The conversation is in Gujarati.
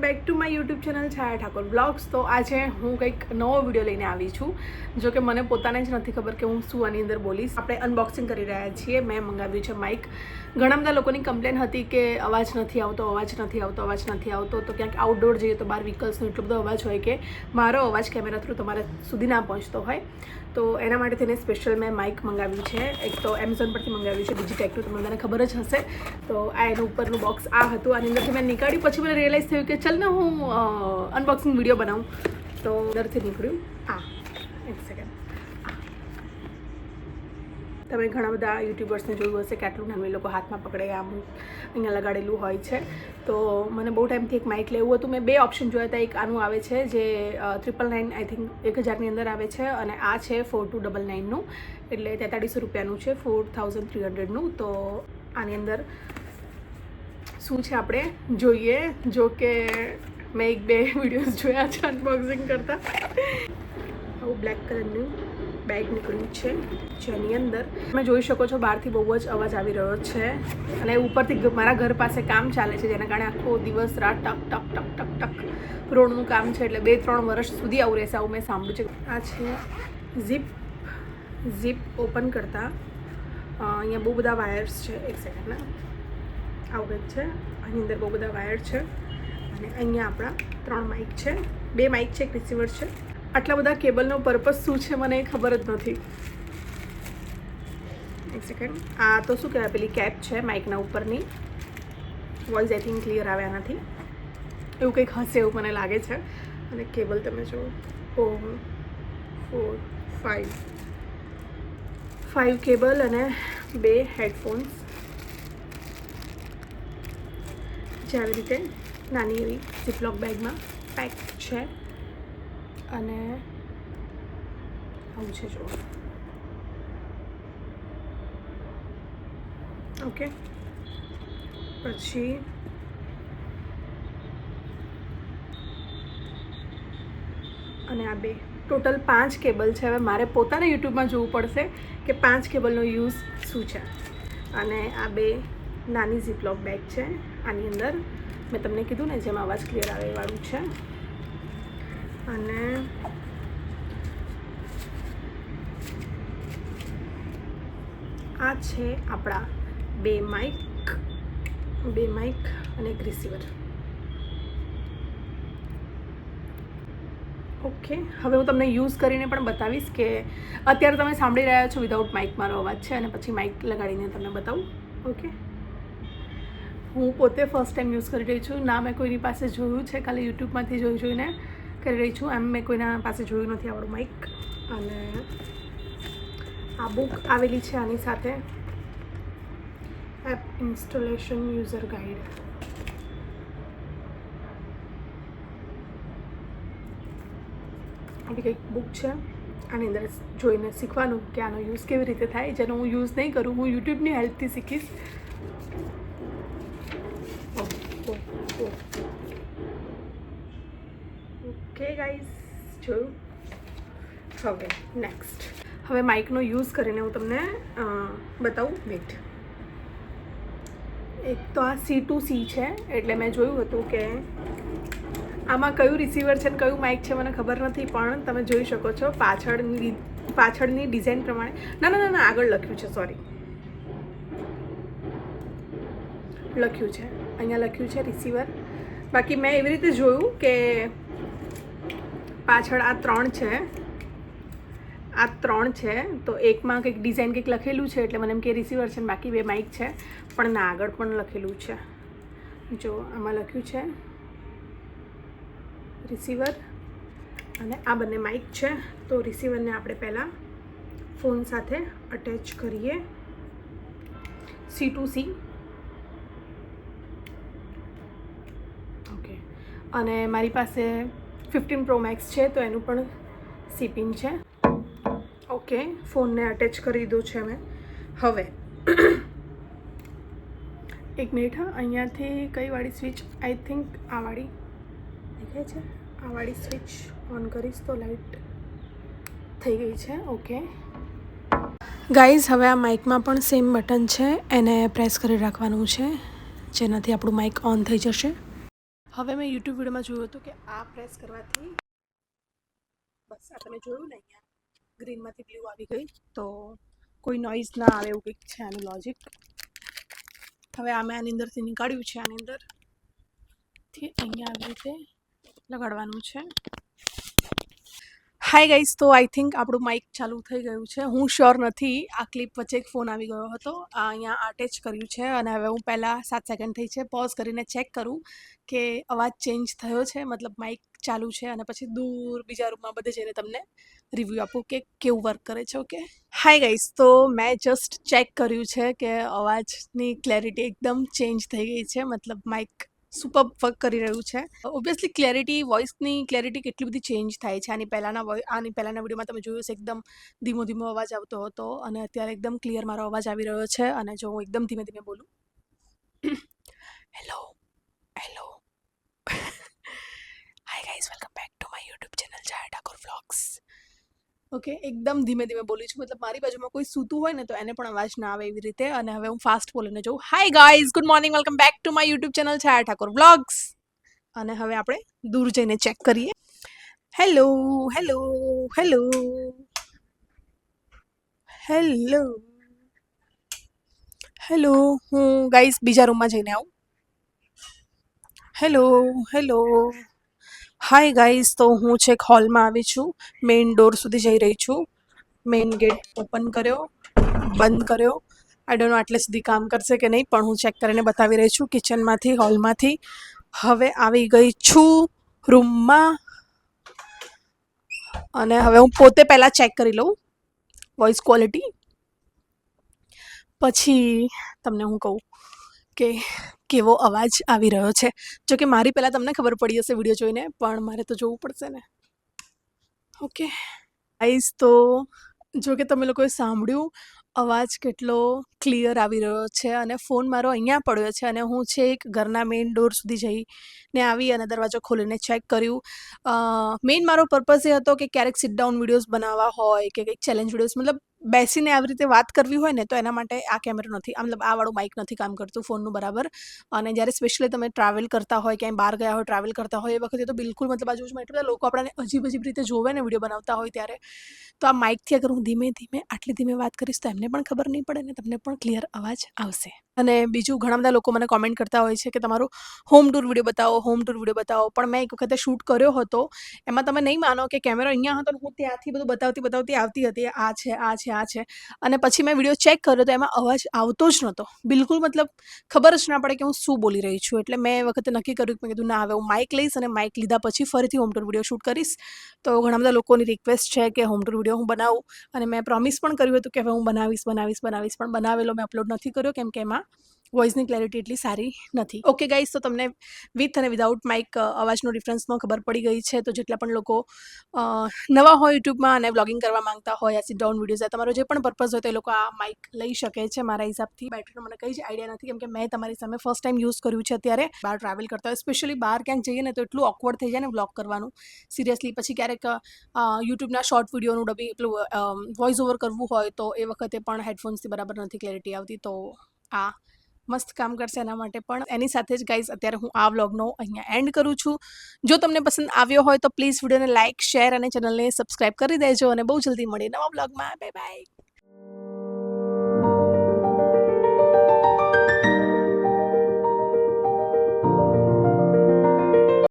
Back to my YouTube channel Chhaya Thakor blogs. તો આજે હું કંઈક નવો વીડિયો લઈને આવી છું. જો કે મને પોતાને જ નથી ખબર કે હું શું આની અંદર બોલીશ. આપણે અનબોક્સિંગ કરી રહ્યા છીએ. મેં મંગાવ્યું છે માઇક ઘણા બધા લોકોની કમ્પ્લેન હતી કે અવાજ નથી આવતો, અવાજ નથી આવતો, અવાજ નથી આવતો. તો ક્યાંક આઉટડોર જઈએ તો બહાર વ્હીકલ્સનો એટલો બધો અવાજ હોય કે મારો અવાજ કેમેરા થ્રુ તમારે સુધી ના પહોંચતો હોય. તો એના માટે થઈને સ્પેશિયલ મેં માઇક મંગાવ્યું છે. એક તો એમેઝોન પરથી મંગાવ્યું છે. બીજી ટેકનું તમને બધાને ખબર જ હશે. તો આ એનું ઉપરનું બોક્સ આ હતું. આની અંદરથી મેં નીકાળ્યું. પછી મને રિયલાઇઝ થયું કે ચાલ ને હું અનબોક્સિંગ વીડિયો બનાવું તો અંદરથી નીકળ્યું હા એક સેકન્ડ તમે ઘણા બધા યુટ્યુબર્સને જોયું હશે કે આટલું નાનું એ લોકો હાથમાં પકડે આમ અહીંયા લગાડેલું હોય છે તો મને બહુ ટાઈમથી એક માઇક લેવું હતું મેં બે ઓપ્શન જોયા હતા એક આનું આવે છે જે ટ્રિપલ નાઇન આઈ થિંક એક હજારની અંદર આવે છે અને આ છે ફોર ટુ ડબલ નાઇનનું એટલે તેતાળીસો રૂપિયાનું છે ફોર થાઉઝન્ડ થ્રી હંડ્રેડનું તો આની અંદર શું છે આપણે? જોઈએ. જો કે મેં એક બે વિડીયોઝ જોયા છે અનબોક્સિંગ કરતાં. આવું બ્લેક કલરનું બેગ નીકળ્યું છે. જેની અંદર તમે જોઈ શકો છો બહારથી બહુ જ અવાજ આવી રહ્યો છે. અને ઉપરથી મારા ઘર પાસે કામ ચાલે છે, જેના કારણે આખો દિવસ રાત ટક ટક ટક ટક ટક રોડનું કામ છે એટલે બે, ત્રણ વર્ષ સુધી આવું રહેશે, આવું મેં સાંભળ્યું છે. આ છે ઝીપ ઝીપ ઓપન કરતાં. અહીંયા બહુ બધા વાયર્સ છે એક સેકન્ડ ના. આવું છે. આની અંદર બહુ બધા વાયર છે. અને અહીંયા આપણા ત્રણ માઇક છે. બે માઇક છે, એક રિસીવર છે. આટલા બધા કેબલનો પર્પઝ શું છે મને ખબર જ નથી. એક સેકન્ડ આ તો શું કહેવાય? પેલી કેપ છે માઇકના ઉપરની. વોઇસ આઈ થિંક ક્લિયર આવે આનાથી. એવું કંઈક હશે એવું મને લાગે છે. અને કેબલ તમે જુઓ. Four four five five cable અને બે હેડફોન્સ જે આવી રીતે. નાની એવી ઝીપલોક બેગમાં પેક છે. અને આવું છે જો ઓકે પછી અને આ બે. ટોટલ પાંચ કેબલ છે. હવે મારે પોતાને યુટ્યુબમાં જોવું પડશે કે પાંચ કેબલનો યુઝ શું છે. અને આ બે નાની ઝીપલોક બેગ છે. આની અંદર મેં તમને કીધું ને જેમાં અવાજ ક્લિયર આવે વાળું છે. અને આ છે આપણા બે માઇક બે માઇક અને એક રિસીવર ઓકે હવે હું તમને યુઝ કરીને પણ બતાવીશ કે અત્યારે તમે સાંભળી રહ્યા છો વિધાઉટ માઇક મારો અવાજ છે અને પછી માઇક લગાડીને તમને બતાવું. ઓકે હું પોતે ફર્સ્ટ ટાઈમ યુઝ કરી રહી છું. ના, મેં કોઈની પાસે જોયું છે. ખાલી યુટ્યુબમાંથી જોઈ જોઈને કરી રહી છું. એમ મેં કોઈના પાસે જોયું નથી આવડું માઇક અને આ બુક આવેલી છે આની સાથે. એપ ઇન્સ્ટોલેશન યુઝર ગાઈડ આવી કંઈક બુક છે. આની અંદર જોઈને શીખવાનું કે આનો યુઝ કેવી રીતે થાય. જેનો હું યુઝ નહીં કરું, હું યુટ્યુબની હેલ્પથી શીખીશ. ઓકે ગાઈઝ જોયું હવે નેક્સ્ટ હવે માઇકનો યુઝ કરીને હું તમને બતાવું. વેટ એક તો આ સી ટુ સી છે, એટલે મેં જોયું હતું કે આમાં કયું રિસીવર છે ને કયું માઇક છે મને ખબર નથી, પણ તમે જોઈ શકો છો પાછળની પાછળની ડિઝાઇન પ્રમાણે. ના ના ના આગળ લખ્યું છે સોરી લખ્યું છે. અહીંયા લખ્યું છે રિસીવર બાકી મેં એવી રીતે જોયું કે પાછળ આ ત્રણ છે. આ ત્રણ છે. તો એકમાં કંઈક ડિઝાઇન કંઈક લખેલું છે એટલે મને એમ કે રિસીવર છે બાકી બે માઇક છે. પણ ના, આગળ પણ લખેલું છે. જો, આમાં લખ્યું છે રિસીવર અને આ બંને માઇક છે. તો રિસીવરને આપણે પહેલાં ફોન સાથે અટેચ કરીએ. સી ટુ સી ઓકે અને મારી પાસે ફિફ્ટીન પ્રો મેક્સ છે, તો એનું પણ સીપિંગ છે. ઓકે, ફોનને અટેચ કરી દીધું છે મેં. હવે, એક મિનિટ, હા, અહીંયાથી કઈ વાળી સ્વિચ આઈ થિંક આ વાળી. દેખાય છે? આ વાળી સ્વિચ ઓન કરીશ તો લાઈટ થઈ ગઈ છે. ઓકે. ગાઈઝ હવે આ માઇકમાં પણ સેમ બટન છે. એને પ્રેસ કરી રાખવાનું છે. જેનાથી આપણું માઇક ઓન થઈ જશે. હવે મેં યુટ્યુબ વિડીયોમાં જોયું હતું કે આ પ્રેસ કરવાથી બસ આ તમે જોયું ને અહીંયા ગ્રીનમાંથી બ્લુ આવી ગઈ, તો કોઈ નોઇઝ ના આવે એવું કંઈક છે આનું લોજિક હવે આ મેં આની અંદરથી નીકાળ્યું છે, આની અંદરથી અહીંયા આવી રીતે લગાડવાનું છે. હાય ગાઈઝ તો આઈ થિંક આપણું માઇક ચાલુ થઈ ગયું છે. હું શ્યોર નથી, આ ક્લિપ વચ્ચે એક ફોન આવી ગયો હતો. અહીંયા અટેચ કર્યું છે અને હવે હું પહેલાં સાત સેકન્ડ થઈ છે. પોઝ કરીને ચેક કરું કે અવાજ ચેન્જ થયો છે, મતલબ માઇક ચાલુ છે અને પછી દૂર બીજા રૂમમાં બધે જઈને તમને રિવ્યૂ આપું કે કેવું વર્ક કરે છે ઓકે હાય ગાઈઝ તો મેં જસ્ટ ચેક કર્યું છે કે અવાજની ક્લેરિટી એકદમ ચેન્જ થઈ ગઈ છે. મતલબ માઇક સુપર વર્ક કરી રહ્યું છે. ઓબ્વિયસલી ક્લેરિટી વોઇસની ક્લેરિટી કેટલી બધી ચેન્જ થાય છે. આની પહેલાંના આની પહેલાંના વિડીયોમાં તમે જોયું છે એકદમ ધીમો ધીમો અવાજ આવતો હતો અને અત્યારે એકદમ ક્લિયર મારો અવાજ આવી રહ્યો છે અને જો હું એકદમ ધીમે ધીમે બોલું. Hello hello hi guys welcome back to my YouTube channel Jaya Thakor vlogs okay, એકદમ ધીમે ધીમે બોલું છું. મતલબ મારી બાજુમાં કોઈ સૂતું હોય ને તો એને પણ અવાજ ના આવે એવી રીતે અને હવે હું ફાસ્ટ બોલીને જોઉં. Hi guys good morning welcome back to my YouTube channel Chhaya Thakor vlogs અને હવે આપણે દૂર જઈને ચેક કરીએ. Hello hello hello hello hello હું ગાઈઝ બીજા રૂમમાં જઈને આવું. હેલો હેલો હાય ગાઈઝ તો હું છેક હોલમાં આવી છું. મેઇન ડોર સુધી જઈ રહી છું. મેઇન ગેટ ઓપન કર્યો, બંધ કર્યો. આઈ ડોન્ટ નો આટલે સુધી કામ કરશે કે નહીં, પણ હું ચેક કરીને બતાવી રહી છું કિચનમાંથી હોલમાંથી હવે આવી ગઈ છું રૂમમાં અને હવે હું પોતે પહેલાં ચેક કરી લઉં વોઇસ ક્વોલિટી પછી તમને હું કહું કે કેવો અવાજ આવી રહ્યો છે? જો કે મારી પહેલાં તમને ખબર પડી હશે વીડિયો જોઈને, પણ મારે તો જોવું પડશે ને. ઓકે. આઈસ તો જો કે તમે લોકોએ સાંભળ્યું, અવાજ કેટલો ક્લિયર આવી રહ્યો છે અને ફોન મારો અહીંયા પડ્યો છે અને હું છે એક ઘરના મેઇન ડોર સુધી જઈને આવી અને દરવાજો ખોલીને ચેક કર્યું. મેઇન મારો પર્પઝ એ હતો કે ક્યારેક સિટ ડાઉન વિડીયોઝ બનાવવા હોય કે કંઈક ચેલેન્જ વિડીયોઝ મતલબ બેસીને આવી રીતે વાત કરવી હોય ને, તો એના માટે આ કેમેરો નથી મતલબ આ વાળું માઇક નથી કામ કરતું ફોનનું બરાબર. અને જ્યારે સ્પેશિયલી તમે ટ્રાવેલ કરતા હોય, ક્યાંય બહાર ગયા હોય ટ્રાવેલ કરતા હોય, એ વખતે તો બિલકુલ મતલબ બાજુમાં એટલા બધા લોકો આપણને અજીબ અજીબ રીતે જોવે ને વીડિયો બનાવતા હોય ત્યારે. તો આ માઇકથી અગર હું ધીમે ધીમે, આટલી ધીમે વાત કરીશ તો એમને પણ ખબર નહીં પડે ને તમને પણ ક્લિયર અવાજ આવશે. અને બીજું ઘણા બધા લોકો મને કોમેન્ટ કરતા હોય છે કે તમારો હોમ ટૂર વીડિયો બતાવો હોમ ટૂર વીડિયો બતાવો. પણ મેં એક વખતે શૂટ કર્યો હતો. એમાં તમે નહીં માનો કે કેમેરો અહીંયા હતો ને હું ત્યાંથી બધું બતાવતી બતાવતી આવતી હતી. આ છે આ છે આ છે. અને પછી મેં વીડિયો ચેક કર્યો તો એમાં અવાજ આવતો જ નહોતો. બિલકુલ મતલબ ખબર જ ના પડે કે હું શું બોલી રહી છું. એટલે મેં એ વખતે નક્કી કર્યું કે મેં કીધું, ના, હવે હું માઇક લઈશ અને માઇક લીધા પછી ફરીથી હોમ ટૂર વીડિયો શૂટ કરીશ. તો ઘણા બધા લોકોની રિક્વેસ્ટ છે કે હોમ ટૂર વીડિયો હું બનાવું. અને મેં પ્રોમિસ પણ કર્યું હતું કે હવે હું બનાવીશ બનાવીશ બનાવીશ. પણ બનાવેલો મેં અપલોડ નથી કર્યો કેમ કે એમાં વોઇસની ક્લેરિટી એટલી સારી નથી. ઓકે ગાઈઝ તો તમને વિથ અને વિધાઉટ માઇક અવાજનો ડિફરન્સમાં ખબર પડી ગઈ છે. તો જેટલા પણ લોકો નવા હોય યુટ્યુબમાં અને બ્લોગિંગ કરવા માંગતા હોય, આ સિટ ડાઉન વિડીયોઝ તમારો જે પણ પર્પઝ હોય, તો એ લોકો આ માઇક લઈ શકે છે મારા હિસાબથી. બેટરીનો મને કંઈ જ આઈડિયા નથી, કેમ કે મેં તમારી સામે ફર્સ્ટ ટાઈમ યુઝ કર્યું છે અત્યારે. બહાર ટ્રાવેલ કરતા હોય સ્પેશિયલી બહાર ક્યાંક જઈએ ને, તો એટલું ઓકવર્ડ થઈ જાય ને બ્લોગ કરવાનું. સિરિયસલી પછી ક્યારેક યુટ્યુબના શોર્ટ વિડીયોનું ડબી એટલું વોઇસ ઓવર કરવું હોય, તો એ વખતે પણ હેડફોન્સથી બરાબર નથી ક્લેરિટી આવતી, તો આ મસ્ત કામ કરશે એના માટે પણ. એની સાથે જ ગાઈઝ અત્યારે હું આ વ્લોગનો અહીંયા એન્ડ કરું છું. જો તમને પસંદ આવ્યો હોય તો પ્લીઝ વિડીયોને લાઇક શેર અને ચેનલને સબસ્ક્રાઈબ કરી દેજો અને બહુ જલ્દી મળીએ નવા વ્લોગમાં બાય બાય